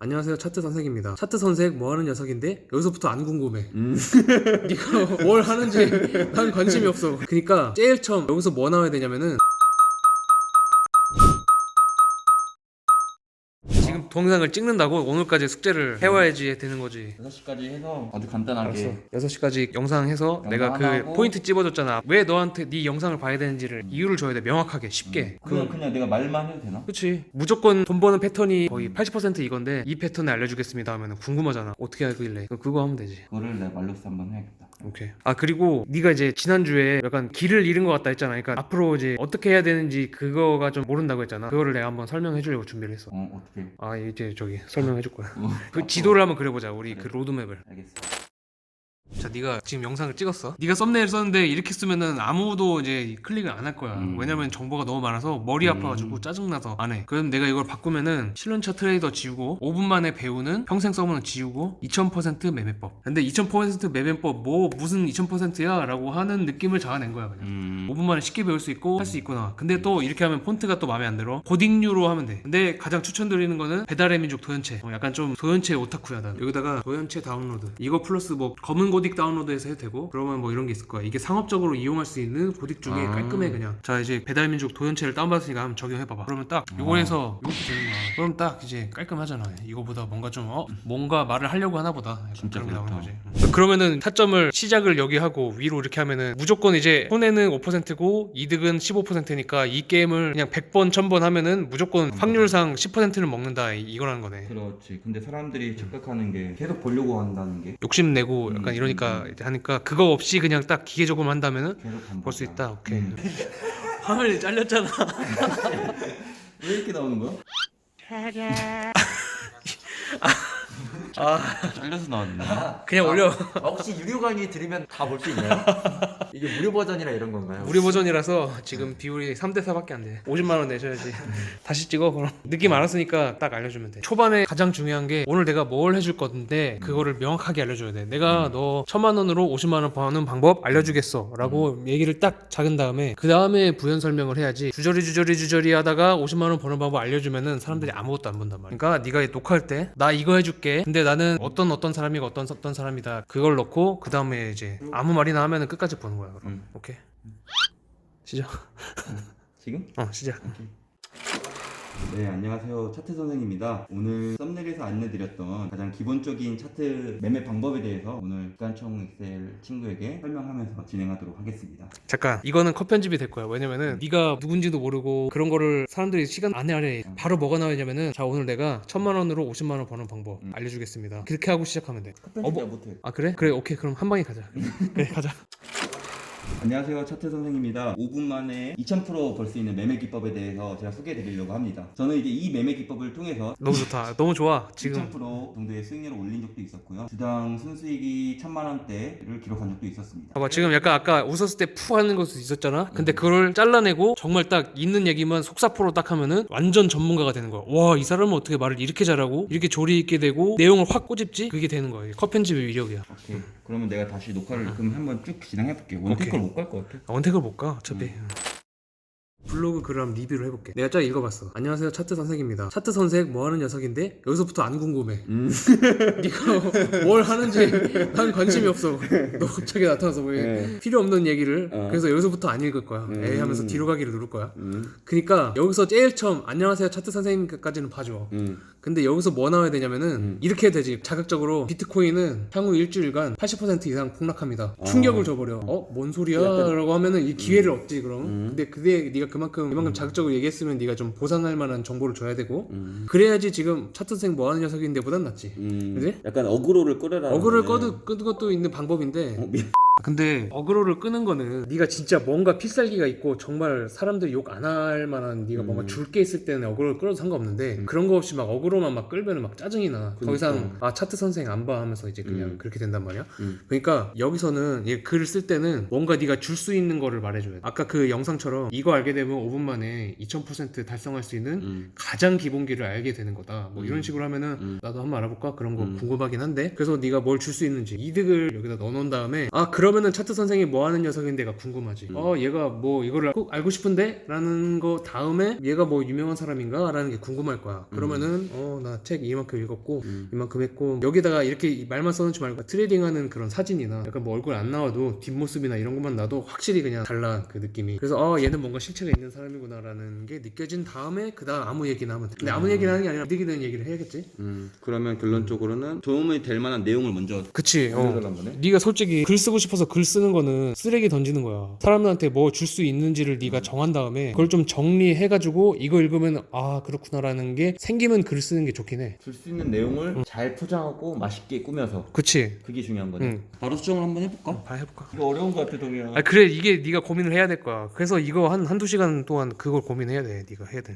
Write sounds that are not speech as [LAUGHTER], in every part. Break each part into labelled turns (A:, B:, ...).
A: 안녕하세요 차트 선생입니다. 차트 선생 뭐 하는 녀석인데? 여기서부터 안 궁금해.
B: 음. [LAUGHS]
A: 네가 뭘 하는지 난 관심이 없어. 그러니까 제일 처음 여기서 뭐 나와야 되냐면은 동영상을 찍는다고 오늘까지 숙제를 해와야지 되는 거지
B: 6시까지 해서 아주 간단하게
A: 알았어 6시까지 영상 해서
B: 영상
A: 내가 그
B: 하나 하고.
A: 포인트 찝어줬잖아 왜 너한테 네 영상을 봐야 되는지를 이유를 줘야 돼 명확하게 쉽게
B: 그건 그냥 내가 말만 해도 되나?
A: 그치 무조건 돈 버는 패턴이 거의 80% 이건데 이 패턴을 알려주겠습니다 하면 궁금하잖아 어떻게 알길래 그거- 그거 하면 되지
B: 그거를 내가 말로써 한번 해야겠다
A: 오케이. 아 그리고 네가 이제 지난주에 약간 길을 잃은 것 같다 했잖아. 그러니까 앞으로 이제 어떻게 해야 되는지 그거가 좀 모른다고 했잖아. 그거를 내가 한번 설명해 주려고 준비를 했어.
B: 어 어떻게
A: 아 이제 저기 [LAUGHS] 설명해 줄 거야.
B: 어,
A: 그 지도를 한번 그려보자. 우리 그 로드맵을.
B: 알겠어
A: 자, 네가 지금 영상을 찍었어. 네가 썸네일 썼는데 이렇게 쓰면은 아무도 이제 클릭을 안 할 거야.
B: 음.
A: 왜냐면 정보가 너무 많아서 머리
B: 음.
A: 아파가지고 짜증나서 안 해. 그럼 내가 이걸 바꾸면은 실론차 트레이더 지우고 5분 만에 배우는 평생 서버는 지우고 2000% 매매법. 근데 2000% 매매법 뭐 무슨 2000%야라고 하는 느낌을 잡아낸 거야 그냥.
B: 음
A: 5분 만에 쉽게 배울 수 있고 할 수 있구나. 근데 또 이렇게 하면 폰트가 또 마음에 안 들어. 고딩류로 하면 돼. 근데 가장 추천드리는 거는 배달의 민족 도연체. 어, 약간 좀 도연체 오타쿠야 난. 여기다가 도연체 다운로드. 이거 플러스 뭐 검은 고딕 다운로드해서 해도 되고 그러면 뭐 이런 게 있을 거야. 이게 상업적으로 이용할 수 있는 고딕 중에
B: 아.
A: 깔끔해 그냥. 자 이제 배달의 민족 도연체를 다운받았으니까 한번 적용해봐봐. 그러면 딱 요거에서 이렇게 되는 거야. 그럼 딱 이제 깔끔하잖아. 이거보다 뭔가 좀 어? 뭔가 말을 하려고 하나 보다. 약간
B: 진짜
A: 그런 게 나오는
B: 그렇다.
A: 거지. 음. 그러면은 타점을 시작을 여기 하고 위로 이렇게 하면은 무조건 이제 손해는 5%고 이득은 15%니까 이 게임을 그냥 100번 1000번 하면은 무조건 확률상 10%는 먹는다 이- 이거라는 거네.
B: 그렇지 근데 사람들이 착각하는 게 계속 보려고 한다는 게
A: 욕심 내고 약간
B: 음,
A: 이러니까
B: 음.
A: 이제 하니까 그거 없이 그냥 딱 기계적으로만 한다면은
B: 계속 반복
A: 볼수 있다. 오케이.
B: 음. [LAUGHS]
A: 화면이 잘렸잖아. [LAUGHS]
B: 왜 이렇게 나오는 거야? [LAUGHS]
A: 아
B: 잘려서 나왔네
A: 그냥 올려.
C: 아, 혹시 유료 강의 들으면 다 볼 수 있나요? [LAUGHS] 이게 무료 버전이라 이런 건가요?
A: 무료 버전이라서 지금 비율이 3대 4밖에 안 돼. 50만 원 내셔야지. [LAUGHS] 다시 찍어 그럼. 느낌 알았으니까 딱 알려주면 돼. 초반에 가장 중요한 게 오늘 내가 뭘 해줄 건데 그거를 명확하게 알려줘야 돼. 내가 너 천만 원으로 50만 원 버는 방법 알려주겠어라고 얘기를 딱 작은 다음에 그 다음에 부연 설명을 해야지. 주저리 주저리 주저리 하다가 50만 원 버는 방법 알려주면은 사람들이 아무것도 안 본단 말이야. 그러니까 네가 녹화할 때 나 이거 해줄게. 근데 나는 어떤 어떤 사람이고 어떤 어떤 사람이다. 그걸 넣고 그 다음에 이제 아무 말이나 하면은 끝까지 보는 거야. 그럼.
B: 음.
A: 오케이. 시작.
B: 지금?
A: 어 시작.
B: 네 안녕하세요. 차트 선생입니다. 오늘 썸네일에서 안내드렸던 가장 기본적인 차트 매매 방법에 대해서 오늘 기관총 엑셀 친구에게 설명하면서 진행하도록 하겠습니다.
A: 잠깐 이거는 컷 편집이 될 거야. 왜냐면은 네가 누군지도 모르고 그런 거를 사람들이 시간 안에 안에 바로 뭐가 나오냐면은 자 오늘 내가 천만 원으로 50만 원 버는 방법
B: 음.
A: 알려주겠습니다. 그렇게 하고 시작하면 돼.
B: 어,
A: 뭐-
B: 못해.
A: 아 그래? 그래 오케이. 그럼 한 방에 가자. 그래 가자
B: 안녕하세요. 차트 선생입니다. 5분 만에 2000%벌 수 있는 매매 기법에 대해서 제가 소개해 드리려고 합니다. 저는 이제 이 매매 기법을 통해서
A: 너무 좋다. 너무 좋아. 지금.
B: 1000% 정도의 수익률을 올린 적도 있었고요. 주당 순수익이 1000만 원대를 기록한 적도 있었습니다.
A: 봐봐 지금 약간 아까 웃었을 때 푸 하는 것도 있었잖아?
B: 음.
A: 근데 그걸 잘라내고 정말 딱 있는 얘기만 속사포로 딱 하면은 완전 전문가가 되는 거야. 와 이 사람은 어떻게 말을 이렇게 잘하고 이렇게 조리 있게 되고 내용을 확 꼬집지? 그게 되는 거야. 편집의 위력이야.
B: 오케이 그러면 내가 다시 녹화를 그럼 한번 쭉 진행해 볼게요. 원테이크를 못갈 것 같아.
A: 원택을 못 가? 어차피 블로그 글을 한번 리뷰를 해볼게 내가 쫙 읽어봤어 안녕하세요 차트 선생입니다 차트 선생 뭐 하는 녀석인데 여기서부터 안 궁금해
B: 음. [LAUGHS]
A: 네가 뭘 하는지 난 관심이 없어 너 갑자기 나타나서 왜
B: 네.
A: 필요 없는 얘기를
B: 어.
A: 그래서 여기서부터 안 읽을 거야
B: 음.
A: 에이 하면서 뒤로 가기를 누를 거야
B: 음.
A: 그니까 여기서 제일 처음 안녕하세요 차트 선생님까지는 봐줘
B: 음.
A: 근데 여기서 뭐 나와야 되냐면은
B: 음.
A: 이렇게 해야 되지 자극적으로 비트코인은 향후 일주일간 80% 이상 폭락합니다 충격을 줘버려 어? 뭔 소리야? 라고 하면은 이 기회를 얻지 그럼
B: 음.
A: 근데 그게 네가 그 만큼 그만큼 자극적으로 얘기했으면 네가 좀 보상할 만한 정보를 줘야 되고
B: 음.
A: 그래야지 지금 차트생 뭐하는 녀석인데 보단 낫지
B: 음.
A: 그지?
B: 약간 어그로를 끌어라
A: 어그를 꺼도 끄는 것도 있는 방법인데
B: 어, 미...
A: 근데 어그로를 끄는 거는 네가 진짜 뭔가 필살기가 있고 정말 사람들 욕 안 할 만한 네가 뭔가
B: 음.
A: 줄 게 있을 때는 어그로를 끌어도 상관없는데
B: 음.
A: 그런 거 없이 막 어그로만 막 끌면은 막 짜증이 나. 더
B: 그러니까.
A: 이상 아 차트 선생 안 봐 하면서 이제 그냥
B: 음.
A: 그렇게 된단 말이야.
B: 음.
A: 그러니까 여기서는 얘 글을 쓸 때는 뭔가 네가 줄 수 있는 거를 말해줘야 돼. 아까 그 영상처럼 이거 알게 되면 5분 만에 2000% 달성할 수 있는
B: 음.
A: 가장 기본기를 알게 되는 거다. 뭐 이런
B: 음.
A: 식으로 하면은
B: 음.
A: 나도 한번 알아볼까 그런 거
B: 음.
A: 궁금하긴 한데 그래서 네가 뭘 줄 수 있는지 이득을 여기다 넣어놓은 다음에 아 그럼 그러면은 차트 선생이 뭐 하는 녀석인데가 궁금하지.
B: 음.
A: 어 얘가 뭐 이거를 꼭 알고 싶은데 라는 거 다음에 얘가 뭐 유명한 사람인가 라는 게 궁금할 거야. 그러면은 어 나 책 이만큼 읽었고
B: 음.
A: 이만큼 했고 여기다가 이렇게 말만 써놓지 말고 트레이딩하는 그런 사진이나 약간 뭐 얼굴 안 나와도 뒷모습이나 이런 것만 나도 확실히 그냥 달라 그 느낌이. 그래서 어 얘는 뭔가 실체가 있는 사람이구나라는 게 느껴진 다음에 그다음 아무 얘기나 하면 돼. 근데 아무 얘기나 하는 게 아니라 이득이 되는 얘기를 해야겠지.
B: 음, 그러면 결론적으로는 도움이 될 만한 내용을 먼저
A: 그치. 어. 네가 솔직히 글 쓰고 싶어서 글 쓰는 거는 쓰레기 던지는 거야. 사람들한테 뭐 줄 수 있는지를 네가 정한 다음에 그걸 좀 정리해가지고 이거 읽으면 아 그렇구나라는 게 생기면 글 쓰는 게 좋긴 해.
B: 줄 수 있는 내용을 잘 포장하고 맛있게 꾸며서
A: 그치.
B: 그게 중요한 거네.
A: 응.
B: 바로 수정을 한번 해볼까?
A: 봐 해볼까.
B: 이거 어려운 거 같아 동이야.
A: 아 그래 이게 네가 고민을 해야 될 거야. 그래서 이거 한 한두 시간 동안 그걸 고민해야 돼. 네가 해야 돼.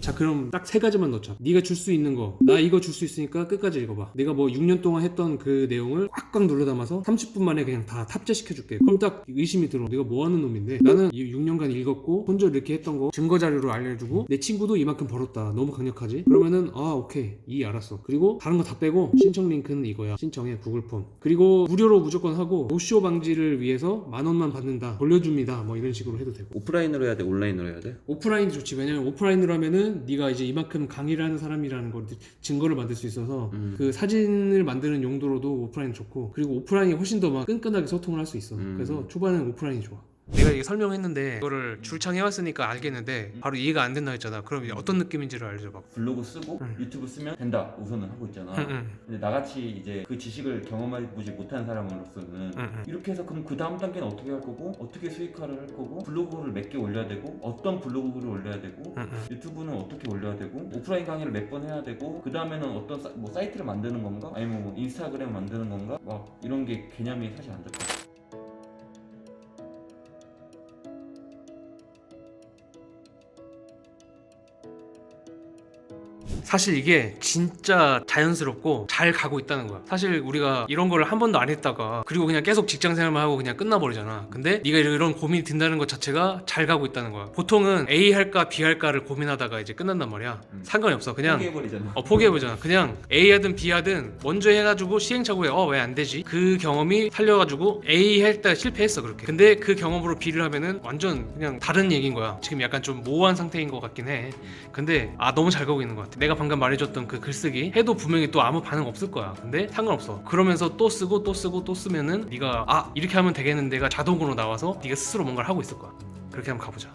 A: 자 그럼 딱 세 가지만 넣자. 네가 줄 수 있는 거. 나 이거 줄 수 있으니까 끝까지 읽어봐. 내가 뭐 6년 동안 했던 그 내용을 꽉꽉 눌러 담아서 30분 만에 그냥 다 탑재시켜 줄게. 그럼 딱 의심이 들어. 내가 뭐 하는 놈인데? 나는 이 6년간 읽었고 혼자 이렇게 했던 거 증거 자료로 알려주고 내 친구도 이만큼 벌었다. 너무 강력하지? 그러면은 아 오케이. 이 알았어. 그리고 다른 거 다 빼고 신청 링크는 이거야. 신청해 구글 폼. 그리고 무료로 무조건 하고 노쇼 방지를 위해서 만 원만 받는다. 돌려줍니다. 뭐 이런 식으로 해도 되고.
B: 오프라인으로 해야 돼, 온라인으로 해야 돼?
A: 오프라인도 좋지. 왜냐면 오프라인으로 하면은 네가 이제 이만큼 강의를 하는 사람이라는 걸 증거를 만들 수 있어서
B: 음.
A: 그 사진을 만드는 용도로도 오프라인 좋고 그리고 오프라인이 훨씬 더 막 끈끈하게 소통을 할 수 있어
B: 음.
A: 그래서 초반에는 오프라인이 좋아 내가 이게 설명했는데 이거를 줄창 해왔으니까 알겠는데 바로 이해가 안 된다 했잖아 그럼 이제 어떤 느낌인지를 알려줘봐
B: 블로그 쓰고
A: 응.
B: 유튜브 쓰면 된다 우선은 하고 있잖아.
A: 응, 응.
B: 근데 나같이 이제 그 지식을 경험해보지 못한 사람으로서는
A: 응, 응.
B: 이렇게 해서 그럼 그 다음 단계는 어떻게 할 거고 어떻게 수익화를 할 거고 블로그를 몇 개 올려야 되고 어떤 블로그를 올려야 되고
A: 응, 응.
B: 유튜브는 어떻게 올려야 되고 오프라인 강의를 몇 번 해야 되고 그 다음에는 어떤 사, 뭐 사이트를 만드는 건가 아니면 뭐 인스타그램 만드는 건가 막 이런 게 개념이 사실 안 잡혀.
A: 사실 이게 진짜 자연스럽고 잘 가고 있다는 거야. 사실 우리가 이런 걸한 번도 안 했다가 그리고 그냥 계속 직장 생활만 하고 그냥 끝나버리잖아. 근데 네가 이런 고민이 든다는 것 자체가 잘 가고 있다는 거야. 보통은 A 할까 B 할까를 고민하다가 이제 끝난단 말이야.
B: 음.
A: 상관이 없어. 그냥
B: 포기해버리잖아.
A: 어, 포기해보잖아. 그냥 A 하든 B 하든 먼저 해가지고 시행착오에 어 왜 안 되지? 그 경험이 살려가지고 A 할 때 실패했어 그렇게. 근데 그 경험으로 B를 하면은 완전 그냥 다른 얘기인 거야. 지금 약간 좀 모호한 상태인 것 같긴 해. 근데 아 너무 잘 가고 있는 것 같아. 내가 방금 말해줬던 그 글쓰기 해도 분명히 또 아무 반응 없을 거야. 근데 상관없어. 그러면서 또 쓰고 또 쓰고 또 쓰면은 네가 아 이렇게 하면 되겠는데가 자동으로 나와서 네가 스스로 뭔가를 하고 있을 거야. 그렇게 한번 가보자.